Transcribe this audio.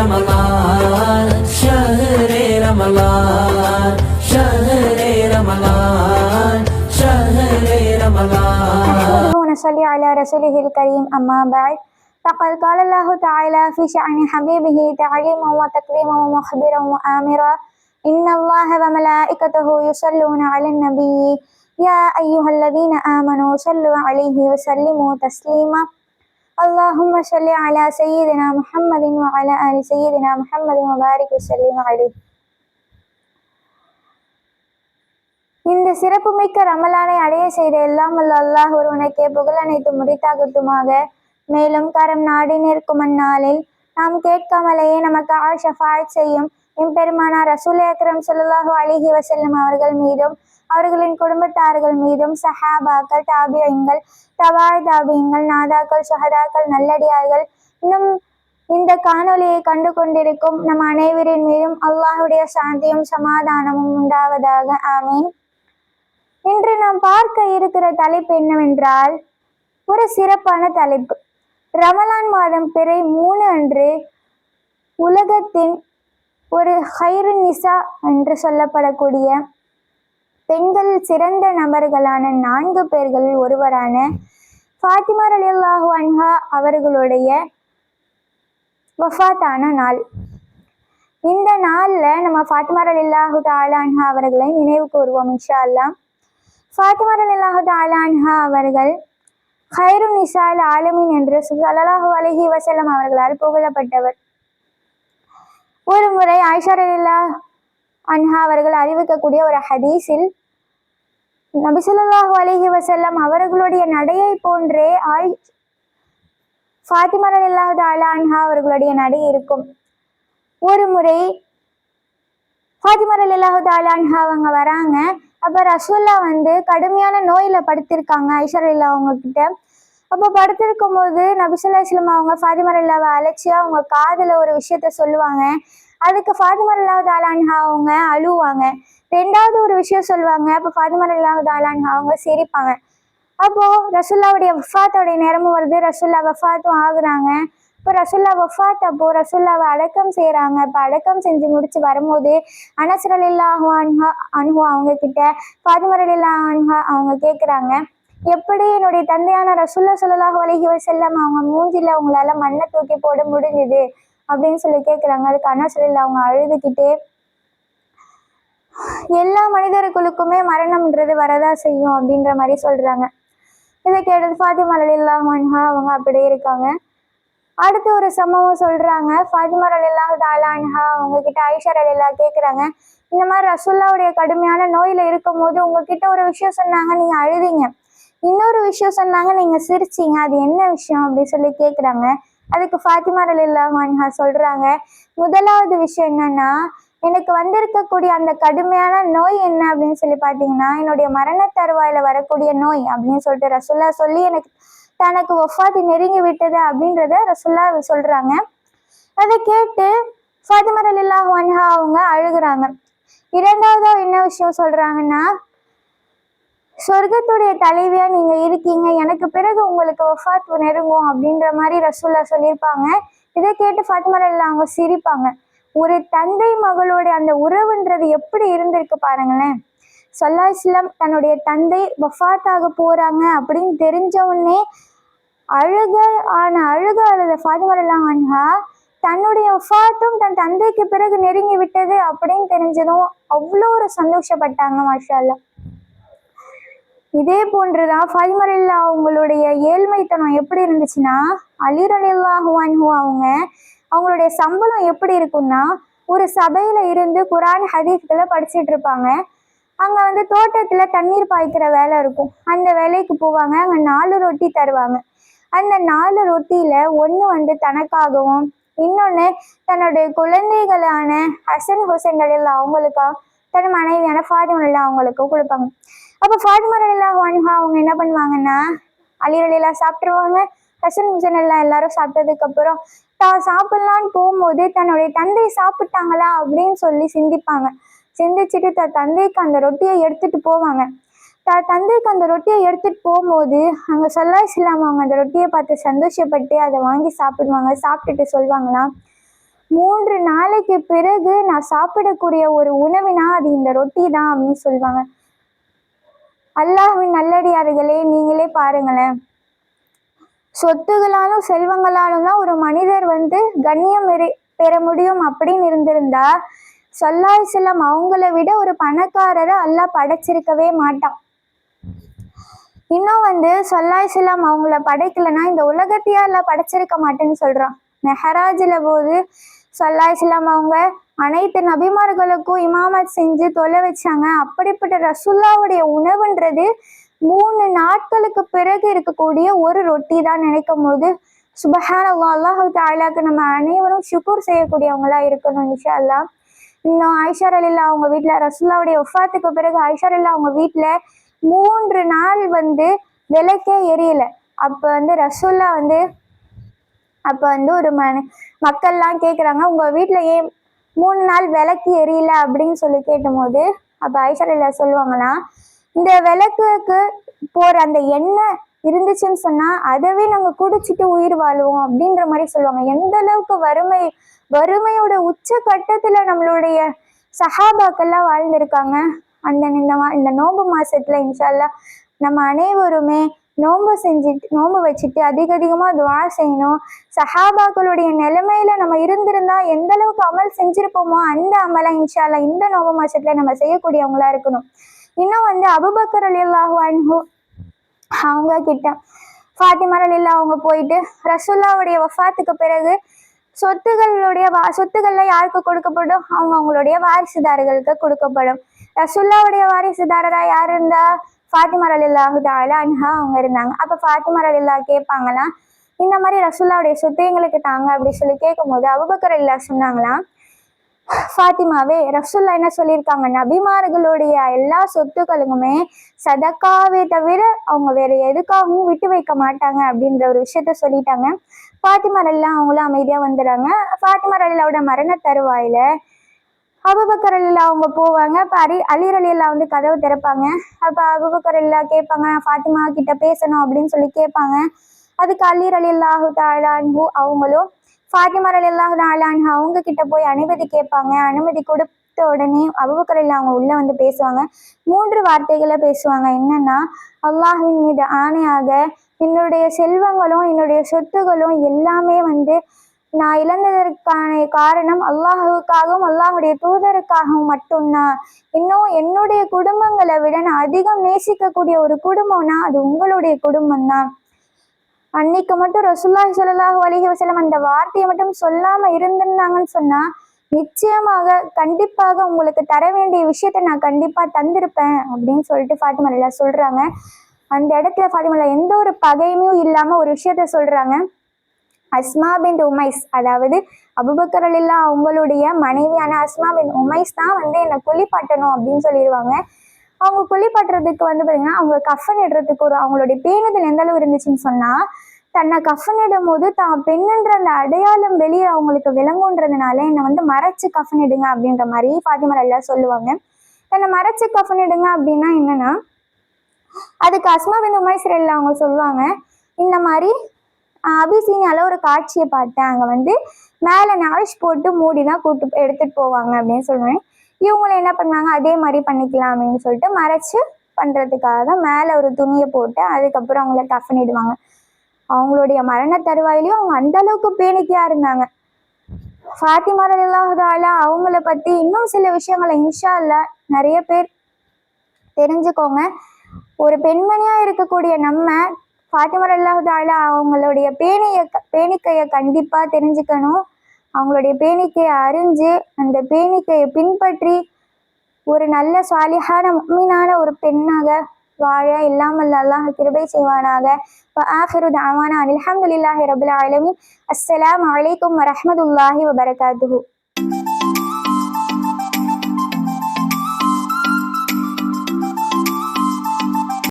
رمضان شهر رمضان شهر رمضان شهر رمضان. ونصلي على رسوله الكريم أما بعد. فقد قال الله تعالى في شأن حبيبه تعليما وتكريما ومخبرا وآمرا إن الله وملائكته يصلون على النبي. يا أيها الذين آمنوا صلوا عليه وسلموا تسليما. اللهم صل على سيدنا محمد وعلى آل سيدنا محمد وبارك وسلم عليه இந்த சிறப்புமிக்க ரமலானை அடைய செய்த எல்லாம் வல்ல அல்லாஹ் ஒருவனுக்கே புகழ் அனைத்து முடித்தாகட்டுமாக மேலும் கரம் நாடி நிற்கும் அந்நாளில் நாம் கேட்காமலேயே நமக்கு ஆள் ஷஃபாத் செய்யும் எம்பெருமானார் ரசூல் அக்ரம் ஸல்லல்லாஹு அலிஹி வசல்லம் அவர்கள் மீதும் அவர்களின் குடும்பத்தார்கள் மீதும் சஹாபாக்கள் தாபியங்கள் தவாய் தாபியங்கள் நாதாக்கள் சஹதாக்கள் நல்லடியார்கள் இன்னும் இந்த காணொலியை கண்டு கொண்டிருக்கும் நம் அனைவரின் மீதும் அல்லாஹுடைய சாந்தியும் சமாதானமும் உண்டாவதாக. ஆமீன். இன்று நாம் பார்க்க இருக்கிற தலைப்பு என்னவென்றால் ஒரு சிறப்பான தலைப்பு. ரமலான் மாதம் பிறை மூணு அன்று உலகத்தின் ஒரு ஹைரு நிசா என்று சொல்லப்படக்கூடிய பெண்கள் சிறந்த நபர்களான நான்கு பேர்களில் ஒருவரான ஃபாத்திமா ரலியல்லாஹு அன்ஹா அவர்களுடைய வஃபாத்தான நாள். இந்த நாளில் நம்ம ஃபாத்திமா ரலில்லாஹு தாலா அன்ஹா அவர்களை நினைவு கூறுவோம் இன்ஷா அல்லா ஃபாத்திமா ரலில்லாஹு தாலா அன்ஹா அவர்கள் ஹைரு நிசால் ஆலமின் என்று ஸல்லல்லாஹு அலஹி வசலம் அவர்களால் புகழப்பட்டவர். ஒரு முறை ஆயிஷா ரலில்லா அன்ஹா அவர்கள் அறிவிக்கக்கூடிய ஒரு ஹதீஸில் நபிசுல்லாஹு ஸல்லல்லாஹு வசல்லம் அவர்களுடைய நடையை போன்றே ஆய் ஃபாத்திமர் அல்லாஹு தஆலா அன்ஹா அவர்களுடைய நடை இருக்கும். ஒரு முறை ஃபாத்திமர் அல்லாஹு தஆலா அன்ஹா அவங்க வராங்க. அப்போ ரசூல்லா வந்து கடுமையான நோயில் படுத்திருக்காங்க. ஐஸ்வர்யா அவங்க கிட்ட அப்போ படுத்திருக்கும் போது நபிசுல்லாஸ்லம் அவங்க ஃபாதிமர் இல்லாவை அழைச்சி அவங்க காதில் ஒரு விஷயத்த சொல்லுவாங்க. அதுக்கு ஃபாதிமர் ரலில்லாஹு தாலான்ஹா அவங்க அழுவாங்க. ரெண்டாவது ஒரு விஷயம் சொல்லுவாங்க. அப்போ ஃபாதிமர் ரலில்லாஹு தாலான்ஹா அவங்க சிரிப்பாங்க. அப்போ ரசுல்லாவுடைய வஃபாத்தோடைய நேரமும் வருது. ரசுல்லா வஃபாத்தும் ஆகுறாங்க. இப்போ ரசுல்லா வஃபாத் அப்போ ரசுல்லாவை அடக்கம் செய்கிறாங்க இப்போ அடக்கம் செஞ்சு முடிச்சு வரும்போது அனசரலில்லா அன்ஹா அனுஹா அவங்க கிட்ட ஃபாத்திமரலில்லா அன்ஹா அவங்க கேட்குறாங்க எப்படி என்னுடைய தந்தையான ரசுல்லா சொல்லலாக வலகி செல்லம் அவங்க மூஞ்சில அவங்களால மண்ணை தூக்கி போட முடிஞ்சுது அப்படின்னு சொல்லி கேட்குறாங்க அதுக்கு அண்ணா சொல்லல அவங்க அழுதுகிட்டே எல்லா மனிதர்களுக்குமே மரணம்ன்றது வரதா செய்யும் அப்படின்ற மாதிரி சொல்றாங்க. இதை கேட்டது ஃபாத்திமா அலில்லா மன்ஹா அவங்க அப்படியே இருக்காங்க. அடுத்து ஒரு சம்பவம் சொல்றாங்க. ஃபாத்திமா அலில்லா தாலான்ஹா அவங்க கிட்ட ஐஷர் அலில்லா கேட்குறாங்க இந்த மாதிரி ரசுல்லாவுடைய கடுமையான நோயில இருக்கும் போது உங்ககிட்ட ஒரு விஷயம் சொன்னாங்க நீங்க அழுதீங்க. இன்னொரு விஷயம் சொன்னாங்க நீங்க சிரிச்சீங்க அது என்ன விஷயம் அப்படின்னு சொல்லி கேட்குறாங்க அதுக்கு ஃபாத்திமா ரலில்லா அன்ஹா சொல்றாங்க முதலாவது விஷயம் என்னன்னா எனக்கு வந்திருக்கக்கூடிய அந்த கடுமையான நோய் என்ன அப்படின்னு சொல்லி பார்த்தீங்கன்னா என்னுடைய மரண தருவாயில வரக்கூடிய நோய் அப்படின்னு சொல்லிட்டு ரசுல்லா சொல்லி எனக்கு தனக்கு ஒஃபாத்து நெருங்கி விட்டது அப்படின்றத ரசுல்லா சொல்றாங்க. அதை கேட்டு ஃபாத்திமர் அலில்லாஹ் ஒன்ஹா அவங்க அழுகுறாங்க. இரண்டாவதா என்ன விஷயம் சொல்றாங்கன்னா சொர்க்கத்துடைய தலைவியா நீங்க இருக்கீங்க. எனக்கு பிறகு உங்களுக்கு ஒஃபாத் நெருங்கும் அப்படின்ற மாதிரி ரசூல்லா சொல்லியிருப்பாங்க. இதை கேட்டு ஃபாத்மர் அலில்லா அவங்க சிரிப்பாங்க. ஒரு தந்தை மகளோட அந்த உறவுன்றது எப்படி இருந்திருக்கு பாருங்களேன். சொல்லா இஸ்லாம் தன்னுடைய தந்தை வஃபாத்தாக போறாங்க அப்படின்னு தெரிஞ்ச உடனே அழுக ஆன அழுக அழுத ஃபாத்திமரெல்லாம் அன்ஹா தன்னுடைய வஃபாத்தும் தன் தந்தைக்கு பிறகு நெருங்கி விட்டது அப்படின்னு தெரிஞ்சதும் அவ்வளோ ஒரு சந்தோஷப்பட்டாங்க மாஷா இதே போன்றுதான் ஃபாத்திமரில்லா அவங்களுடைய ஏழ்மைத்தனம் எப்படி இருந்துச்சுன்னா அலிர் அவங்க அவங்களுடைய சம்பளம் எப்படி இருக்கும்னா ஒரு சபையில இருந்து குரான் ஹதீஸ்களை படிச்சுட்டு இருப்பாங்க அங்க வந்து தோட்டத்துல தண்ணீர் பாய்க்கிற வேலை இருக்கும். அந்த வேலைக்கு போவாங்க அங்க நாலு ரொட்டி தருவாங்க. அந்த நாலு ரொட்டியில ஒன்று வந்து தனக்காகவும் இன்னொன்று தன்னுடைய குழந்தைகளான ஹசன் ஹுசன்களில் எல்லாம் அவங்களுக்கா தன் மனைவியான ஃபாத்திமல்லா அவங்களுக்கும் கொடுப்பாங்க. அப்போ ஃபாத்திமல்லா அன்ஹா அவங்க என்ன பண்ணுவாங்கன்னா அலிரலிலா சாப்பிட்ருவாங்க ஹசன் ஹுசன் எல்லாம் எல்லாரும் சாப்பிட்டதுக்கு அப்புறம் தான் சாப்பிடலான்னு போகும்போது தன்னுடைய தந்தை சாப்பிட்டாங்களா? அப்படின்னு சொல்லி சிந்திப்பாங்க. சிந்திச்சுட்டு தன் தந்தைக்கு அந்த ரொட்டியை எடுத்துட்டு போவாங்க. தான் தந்தைக்கு அந்த ரொட்டியை எடுத்துட்டு போகும்போது அங்க சொல்லா இல்லாமல் அவங்க அந்த ரொட்டியை பார்த்து சந்தோஷப்பட்டு அதை வாங்கி சாப்பிடுவாங்க. சாப்பிட்டுட்டு சொல்லுவாங்களாம் மூன்று நாளைக்கு பிறகு நான் சாப்பிடக்கூடிய ஒரு உணவினா அது இந்த ரொட்டி தான் அப்படின்னு சொல்லுவாங்க அல்லாஹ்வின் நல்லடியார்களே நீங்களே பாருங்களேன். சொத்துகளாலும் செல்வங்களாலும் தான் ஒரு மனிதர் வந்து கண்ணியம் பெற- பெற முடியும் அப்படின்னு இருந்திருந்தா சொல்லாய் செல்லம் அவங்கள விட ஒரு பணக்காரரை அல்லாஹ் படைச்சிருக்கவே மாட்டான். இன்னும் வந்து சொல்லாய் செல்லம் அவங்கள படைக்கலைன்னா இந்த உலகத்தையே எல்லாம் படைச்சிருக்க மாட்டேன்னு சொல்றான். மெஹராஜில் போது சொல்லாய் இஸ்லாம் அவங்க அனைத்து நபிமார்களுக்கும் இமாமத் செஞ்சு தொலை வச்சாங்க. அப்படிப்பட்ட ரசுல்லாவுடைய உணவுன்றது மூணு நாட்களுக்கு பிறகு இருக்கக்கூடிய ஒரு ரொட்டி தான் நினைக்கும் போது சுபஹான் அல்லாஹு தாலாக்கு நம்ம அனைவரும் ஷுக்கூர் செய்யக்கூடியவங்களா இருக்கணும் இன்ஷா அல்லாஹ் இன்னும் ஐஷார் அலில்லா அவங்க வீட்டில் ரசுல்லாவுடைய ஒஃபாத்துக்கு பிறகு ஐஷார் அலில்லா அவங்க வீட்டில் மூன்று நாள் வந்து விளக்கே எரியல. அப்போ வந்து ரசுல்லா வந்து அப்போ வந்து ஒரு மன மக்கள்லாம் கேட்குறாங்க உங்கள் வீட்டில் ஏன் மூணு நாள் விளக்கு எரியல? அப்படின்னு சொல்லி கேட்டும்போது அப்போ ஐஸ்வர்யா சொல்லுவாங்களாம் இந்த விளக்குக்கு போகிற அந்த எண்ணெய் இருந்துச்சுன்னு சொன்னால் அதவே நாங்கள் குடிச்சிட்டு உயிர் வாழுவோம் அப்படின்ற மாதிரி சொல்லுவாங்க. எந்த அளவுக்கு வறுமை வறுமையோட உச்ச கட்டத்தில் நம்மளுடைய சஹாபாக்கெல்லாம் வாழ்ந்திருக்காங்க. அந்த இந்த மா இந்த நோம்பு மாசத்துல இன்ஷால்லா நம்ம அனைவருமே நோன்பு செஞ்சுட்டு நோன்பு வச்சுட்டு அதிக அதிகமாக துவா செய்யணும். சஹாபாக்களுடைய நிலைமையில நம்ம இருந்திருந்தா எந்த அளவுக்கு அமல் செஞ்சிருப்போமோ அந்த அமலை இன்ஷால்லா இந்த நோம்பு மாசத்துல நம்ம செய்யக்கூடியவங்களா இருக்கணும். இன்னும் வந்து அபுபக்கர் அலியல்லாஹு அன்ஹு அவங்க கிட்ட ஃபாத்திமர் அலி அவங்க போயிட்டு ரசுல்லாவுடைய வஃபாத்துக்கு பிறகு சொத்துகளுடைய வா சொத்துக்கள்ல யாருக்கு கொடுக்கப்படும்? அவங்க அவங்களுடைய வாரிசுதாரர்களுக்கு கொடுக்கப்படும். ரசுல்லாவுடைய வாரிசுதாரரா யார் இருந்தா? ஃபாத்திமா அலில்லாஹு தாலா அன்ஹா அவங்க இருந்தாங்க. அப்போ ஃபாத்திமா அலில்லா கேட்பாங்களாம் இந்த மாதிரி ரசுல்லாவுடைய சொத்து எங்களுக்கு தாங்க அப்படி சொல்லி கேட்கும்போது அபுபக்கர் அல்லா சொன்னாங்களாம் ஃபாத்திமாவே ரசுல்லா என்ன சொல்லியிருக்காங்க? நபிமார்களுடைய எல்லா சொத்துக்களுக்குமே சதக்காவே தவிர அவங்க வேற எதுக்காகவும் விட்டு வைக்க மாட்டாங்க அப்படின்ற ஒரு விஷயத்த சொல்லிட்டாங்க. ஃபாத்திமா எல்லாம் அவங்களும் அமைதியாக வந்துடுறாங்க. ஃபாத்திமா அல்லாவோட மரண தருவாயில அபுபக்கர் அல்லா அவங்க போவாங்க. அப்போ அலி அலிர் அலி அல்லா வந்து கதவு திறப்பாங்க. அப்போ அபுபக்கர் அல்லா கேட்பாங்க ஃபாத்திமா கிட்ட பேசணும் அப்படின்னு சொல்லி கேட்பாங்க. அதுக்கு அலிர் அலி அல்லாஹு தாலான்ஹூ அவங்களும் ஃபாத்திமா அலி அல்லாஹு தாலான்ஹூ அவங்க கிட்ட போய் அனுமதி கேட்பாங்க. அனுமதி கொடுத்த உடனே அபுபக்கர் அல்லா அவங்க உள்ள வந்து பேசுவாங்க. மூன்று வார்த்தைகளை பேசுவாங்க. என்னன்னா அல்லாஹின் மீது ஆணையாக என்னுடைய செல்வங்களும் என்னுடைய சொத்துகளும் எல்லாமே வந்து நான் இழந்ததற்கான காரணம் அல்லாஹுக்காகவும் அல்லாஹுடைய தூதருக்காகவும் மட்டும்தான். இன்னும் என்னுடைய குடும்பங்களை விட நான் அதிகம் நேசிக்கக்கூடிய ஒரு குடும்பம்னா அது உங்களுடைய குடும்பம் தான் அன்னைக்கு மட்டும் ரசுல்லாஹி ஸல்லல்லாஹு அலைஹி வசலம் அந்த வார்த்தையை மட்டும் சொல்லாம இருந்திருந்தாங்கன்னு சொன்னா நிச்சயமாக கண்டிப்பாக உங்களுக்கு தர வேண்டிய விஷயத்த நான் கண்டிப்பா தந்திருப்பேன் அப்படின்னு சொல்லிட்டு ஃபாத்திமா சொல்றாங்க. அந்த இடத்துல ஃபாத்திமா எந்த ஒரு பகையுமே இல்லாம ஒரு விஷயத்த சொல்றாங்க. Asma bin Umais. அதாவது அபுபக்கர் அலில்லா அவங்களுடைய மனைவியான அஸ்மா பின் உமைஸ் தான் வந்து என்னை குளிப்பாட்டணும் அப்படின்னு சொல்லிடுவாங்க. அவங்க குளிப்பாட்டுறதுக்கு வந்து பார்த்தீங்கன்னா அவங்க கஃபன் இடுறதுக்கு ஒரு அவங்களுடைய பேணுதல் எந்த அளவு இருந்துச்சுன்னு சொன்னால் தன்னை கஃபன் போது தான் பெண்ணுன்ற அந்த அடையாளம் வெளியே அவங்களுக்கு விளங்குன்றதுனால என்னை வந்து மறைச்சு கஃபனிடுங்க அப்படின்ற மாதிரி பாத்திமர் எல்லாம் சொல்லுவாங்க. தன்னை மறைச்சு கஃபனிடுங்க அப்படின்னா என்னன்னா அதுக்கு அஸ்மா பின் உமைஸ் அவங்க சொல்லுவாங்க இந்த மாதிரி அபிசீனியால ஒரு காட்சியை பார்த்தேன் அங்கே வந்து மேலே நாஷ் போட்டு மூடி தான் கூட்டு எடுத்துட்டு போவாங்க அப்படின்னு சொல்லுவேன் இவங்களும் என்ன பண்ணாங்க அதே மாதிரி பண்ணிக்கலாம் அப்படின்னு சொல்லிட்டு மறைச்சு பண்ணுறதுக்காக தான் மேலே ஒரு துணியை போட்டு அதுக்கப்புறம் அவங்கள கஃனிடுவாங்க அவங்களுடைய மரண தருவாயிலையும் அவங்க அந்த அளவுக்கு பேணிக்கையாக இருந்தாங்க. ஃபாத்திமா ரலில்லாஹுதாலா அவங்கள பற்றி இன்னும் சில விஷயங்களை இன்ஷா இல்லை நிறைய பேர் தெரிஞ்சுக்கோங்க. ஒரு பெண்மணியாக இருக்கக்கூடிய நம்ம ஃபாத்திமர் அல்லாஹால அவங்களுடைய பேணிய பேணிக்கையை கண்டிப்பாக தெரிஞ்சுக்கணும். அவங்களுடைய பேணிக்கையை அறிஞ்சு அந்த பேணிக்கையை பின்பற்றி ஒரு நல்ல சாலிஹான மீனான ஒரு பெண்ணாக வாழ இல்லாமல் அல்லாஹ் கிருபை செய்வானாக. ஆஹிரு தாவானா அல்ஹம்துலில்லாஹி ரபுல் ஆலமீன். அஸ்ஸலாமு அலைக்கும் வரஹ்மத்துல்லாஹி வபரகாத்துஹு.